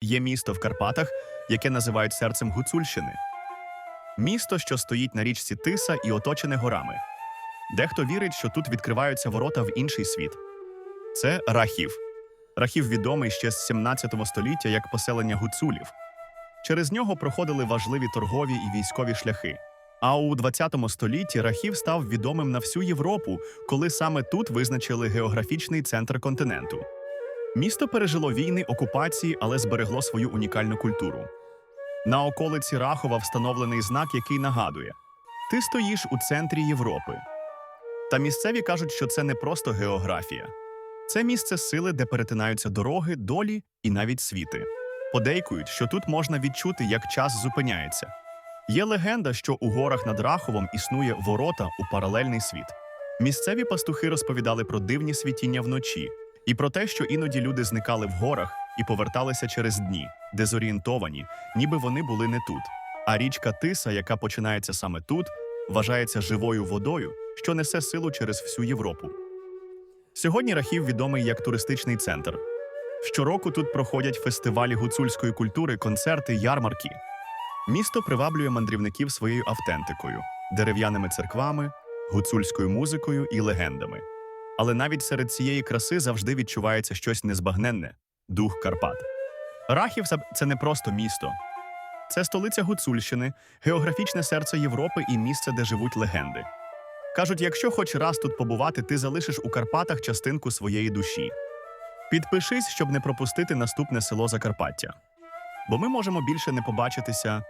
Є місто в Карпатах, яке називають серцем Гуцульщини. Місто, що стоїть на річці Тиса і оточене горами. Дехто вірить, що тут відкриваються ворота в інший світ. Це Рахів. Рахів відомий ще з 17 століття як поселення гуцулів. Через нього проходили важливі торгові і військові шляхи. А у 20 столітті Рахів став відомим на всю Європу, коли саме тут визначили географічний центр континенту. Місто пережило війни, окупації, але зберегло свою унікальну культуру. На околиці Рахова встановлений знак, який нагадує: ти стоїш у центрі Європи. Та місцеві кажуть, що це не просто географія, це місце сили, де перетинаються дороги, долі і навіть світи. Подейкують, що тут можна відчути, як час зупиняється. Є легенда, що у горах над Раховом існує ворота у паралельний світ. Місцеві пастухи розповідали про дивні світіння вночі і про те, що іноді люди зникали в горах і поверталися через дні, дезорієнтовані, ніби вони були не тут. А річка Тиса, яка починається саме тут, вважається живою водою, що несе силу через всю Європу. Сьогодні Рахів відомий як туристичний центр. Щороку тут проходять фестивалі гуцульської культури, концерти, ярмарки. Місто приваблює мандрівників своєю автентикою, дерев'яними церквами, гуцульською музикою і легендами. Але навіть серед цієї краси завжди відчувається щось незбагненне дух Карпат. Рахів це не просто місто, це столиця Гуцульщини, географічне серце Європи і місце, де живуть легенди. Кажуть, якщо хоч раз тут побувати, ти залишиш у Карпатах частинку своєї душі. Підпишись, щоб не пропустити наступне село Закарпаття. Бо ми можемо більше не побачитися